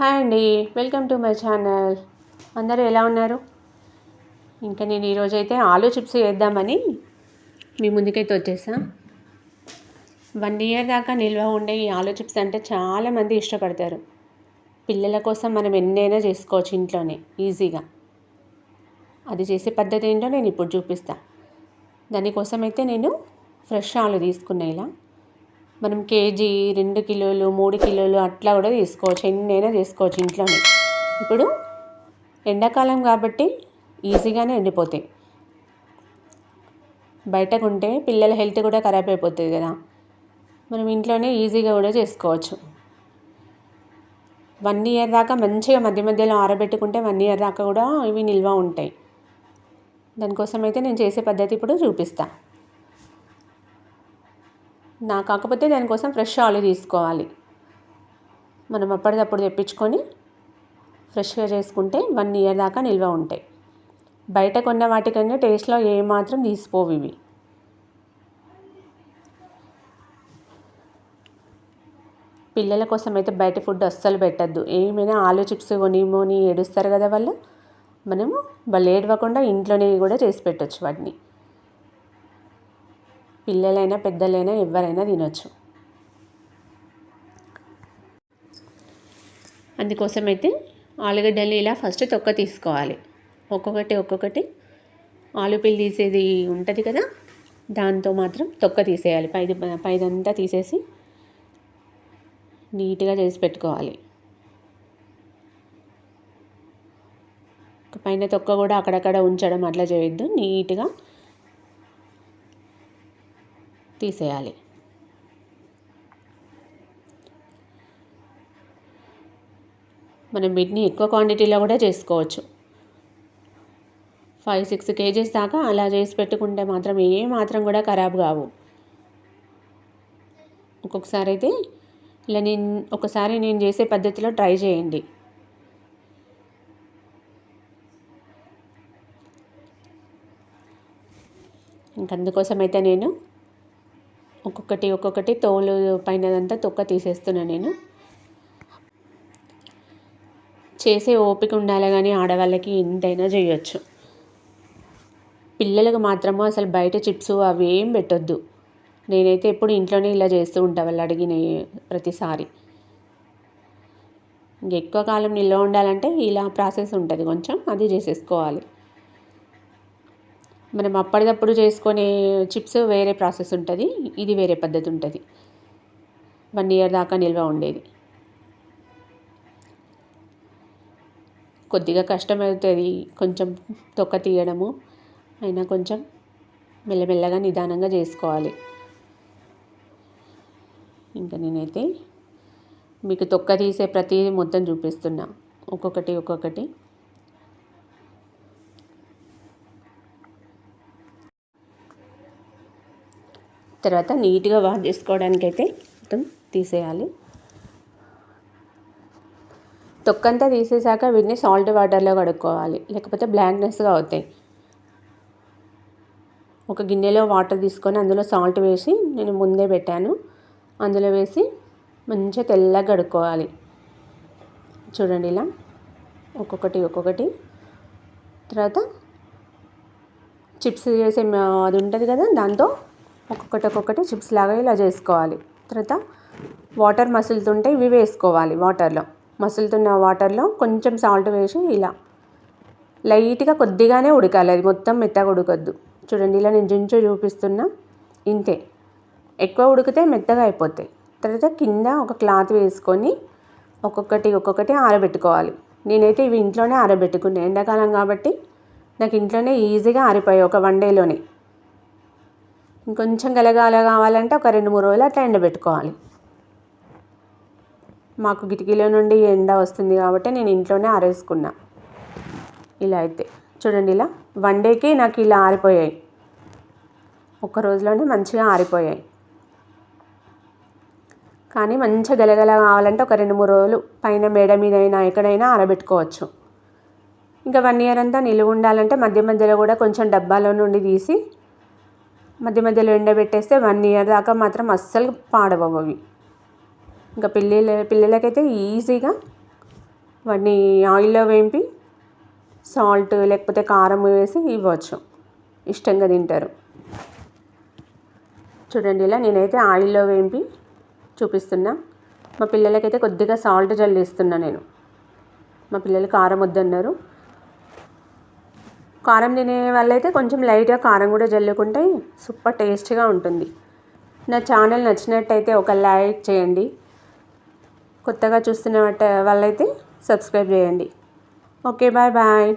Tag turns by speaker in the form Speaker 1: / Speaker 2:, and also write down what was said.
Speaker 1: Hi అండి. Welcome to my channel. అందరూ ఎలా ఉన్నారు? ఇంకా నేను ఈరోజు అయితే ఆలూ చిప్స్ వేద్దామని మీ ముందుకైతే వచ్చేసా. వన్ ఇయర్ దాకా నిల్వ ఉండే ఈ ఆలూ చిప్స్ అంటే చాలామంది ఇష్టపడతారు. పిల్లల కోసం మనం ఎన్నైనా చేసుకోవచ్చు ఇంట్లోనే ఈజీగా. అది చేసే పద్ధతి ఏంటో నేను ఇప్పుడు చూపిస్తా. దానికోసం అయితే నేను ఫ్రెష్ ఆలు తీసుకున్నా ఇలా. మనం కేజీ రెండు కిలోలు మూడు కిలోలు అట్లా కూడా తీసుకోవచ్చు. ఎన్నైనా చేసుకోవచ్చు ఇంట్లోనే. ఇప్పుడు ఎండాకాలం కాబట్టి ఈజీగానే ఎండిపోతాయి. బయటకు ఉంటే పిల్లల హెల్త్ కూడా ఖరాబ్ అయిపోతుంది కదా. మనం ఇంట్లోనే ఈజీగా కూడా చేసుకోవచ్చు. వన్ ఇయర్ దాకా మంచిగా మధ్య మధ్యలో ఆరబెట్టుకుంటే వన్ ఇయర్ దాకా కూడా ఇవి నిల్వ ఉంటాయి. దానికోసం అయితే నేను చేసే పద్ధతి ఇప్పుడు చూపిస్తాను నా కాకపోతే దానికోసం ఫ్రెష్ ఆలు తీసుకోవాలి. మనం అప్పటిదప్పుడు తెప్పించుకొని ఫ్రెష్గా చేసుకుంటే వన్ ఇయర్ దాకా నిల్వ ఉంటాయి. బయట కొన్న వాటికన్నా టేస్ట్లో ఏమాత్రం తీసిపోవు ఇవి. పిల్లల కోసం అయితే బయట ఫుడ్ అస్సలు పెట్టద్దు. ఏమైనా ఆలు చిప్స్ కొనిమోని ఏడుస్తారు కదా వాళ్ళు. మనము వాళ్ళు ఏడవకుండా ఇంట్లోనే కూడా చేసి పెట్టచ్చు వాటిని. పిల్లలైనా పెద్దలైనా ఎవరైనా తినొచ్చు. అందుకోసం అయితే ఆలుగడ్డలు ఇలా ఫస్ట్ తొక్క తీసుకోవాలి. ఒక్కొక్కటి ఒక్కొక్కటి ఆలు పిల్లి తీసేది ఉంటుంది కదా దాంతో మాత్రం తొక్క తీసేయాలి. పైది పైదంతా తీసేసి నీట్గా చేసి పెట్టుకోవాలి. పైన తొక్క కూడా అక్కడక్కడ ఉంచడం అట్లా చేయొద్దు. నీట్గా తీసేయాలి. మనం వీటిని ఎక్కువ క్వాంటిటీలో కూడా చేసుకోవచ్చు. ఫైవ్ సిక్స్ కేజీస్ దాకా అలా చేసి పెట్టుకుంటే మాత్రం ఏ మాత్రం కూడా ఖరాబ్ కావు. ఒక్కొక్కసారి అయితే ఇలా నేను ఒకసారి నేను చేసే పద్ధతిలో ట్రై చేయండి. ఇంకందుకోసం అయితే నేను ఒక్కొక్కటి ఒక్కొక్కటి తోలు పైనదంతా తొక్క తీసేస్తున్నా నేను. చేసే ఓపిక ఉండాలి కానీ ఆడవాళ్ళకి ఎంతైనా చేయొచ్చు. పిల్లలకు మాత్రము అసలు బయట చిప్స్ అవి ఏం పెట్టొద్దు. నేనైతే ఎప్పుడు ఇంట్లోనే ఇలా చేస్తూ ఉంటా వాళ్ళు అడిగిన ప్రతిసారి. ఎక్కువ కాలం నిల్వ ఉండాలంటే ఇలా ప్రాసెస్ ఉంటుంది కొంచెం అది చేసేసుకోవాలి. మనం అప్పటిదప్పుడు చేసుకునే చిప్స్ వేరే ప్రాసెస్ ఉంటుంది. ఇది వేరే పద్ధతి ఉంటుంది. వన్ ఇయర్ దాకా నిల్వ ఉండేది. కొద్దిగా కష్టమవుతుంది. కొంచెం తొక్క తీయడము అయినా కొంచెం మెల్లమెల్లగా నిదానంగా చేసుకోవాలి. ఇంకా నేనైతే మీకు తొక్క తీసే ప్రతిదీ మొత్తం చూపిస్తున్నా. ఒక్కొక్కటి ఒక్కొక్కటి. తర్వాత నీట్గా వాష్ చేసుకోవడానికి అయితే మొత్తం తీసేయాలి. తొక్కంతా తీసేసాక వీటిని సాల్ట్ వాటర్లో కడుక్కోవాలి. లేకపోతే బ్లాక్నెస్గా అవుతాయి. ఒక గిన్నెలో వాటర్ తీసుకొని అందులో సాల్ట్ వేసి నేను ముందే పెట్టాను. అందులో వేసి మంచిగా తెల్లగా కడుక్కోవాలి. చూడండి ఇలా. ఒక్కొక్కటి ఒక్కొక్కటి. తర్వాత చిప్స్ చేసే అది ఉంటుంది కదా దాంతో ఒక్కొక్కటి ఒక్కొక్కటి చిప్స్ లాగా ఇలా చేసుకోవాలి. తర్వాత వాటర్ మసులుతుంటే ఇవి వేసుకోవాలి వాటర్లో. మసులుతున్న వాటర్లో కొంచెం సాల్ట్ వేసి ఇలా లైట్గా కొద్దిగానే ఉడకాలి. అది మొత్తం మెత్తగా ఉడకొద్దు. చూడండి ఇలా నేను జించు చూపిస్తున్నా. ఇంతే. ఎక్కువ ఉడికితే మెత్తగా అయిపోతాయి. తర్వాత కింద ఒక క్లాత్ వేసుకొని ఒక్కొక్కటి ఒక్కొక్కటి ఆరబెట్టుకోవాలి. నేనైతే ఇవి ఇంట్లోనే ఆరబెట్టుకున్నాను ఎండాకాలం కాబట్టి నాకు ఇంట్లోనే ఈజీగా ఆరిపోయాయి ఒక వన్ డేలోనే. ఇంకొంచెం గలగాల కావాలంటే ఒక రెండు మూడు రోజులు అట్లా ఎండబెట్టుకోవాలి. మాకు కిటికీలో నుండి ఎండ వస్తుంది కాబట్టి నేను ఇంట్లోనే ఆరేసుకున్నా. ఇలా అయితే. చూడండి ఇలా. వన్ డేకి నాకు ఇలా ఆరిపోయాయి. ఒక రోజులోనే మంచిగా ఆరిపోయాయి. కానీ మంచిగా గలగల కావాలంటే ఒక రెండు మూడు రోజులు పైన మేడ మీద అయినా ఎక్కడైనా ఆరబెట్టుకోవచ్చు. ఇంకా వన్ ఇయర్ అంతా నిలువ ఉండాలంటే మధ్య మధ్యలో కూడా కొంచెం డబ్బాలో నుండి తీసి మధ్య మధ్యలో ఎండబెట్టేస్తే వన్ ఇయర్ దాకా మాత్రం అస్సలు పాడవవు అవి. ఇంకా పిల్లల పిల్లలకైతే ఈజీగా వాటిని ఆయిల్లో వేంపి సాల్ట్ లేకపోతే కారం వేసి ఇవ్వచ్చు. ఇష్టంగా తింటారు. చూడండి ఇలా నేనైతే ఆయిల్లో వేంపి చూపిస్తున్నా. మా పిల్లలకైతే కొద్దిగా సాల్ట్ జల్లిస్తున్నా నేను. మా పిల్లలు కారం వద్దన్నారు. కారం తినే వాళ్ళైతే కొంచెం లైట్గా కారం కూడా జల్లుకుంటే సూపర్ టేస్ట్గా ఉంటుంది. నా ఛానల్ నచ్చినట్టయితే ఒక లైక్ చేయండి. కొత్తగా చూస్తున్న వాళ్ళైతే సబ్స్క్రైబ్ చేయండి. Okay bye bye.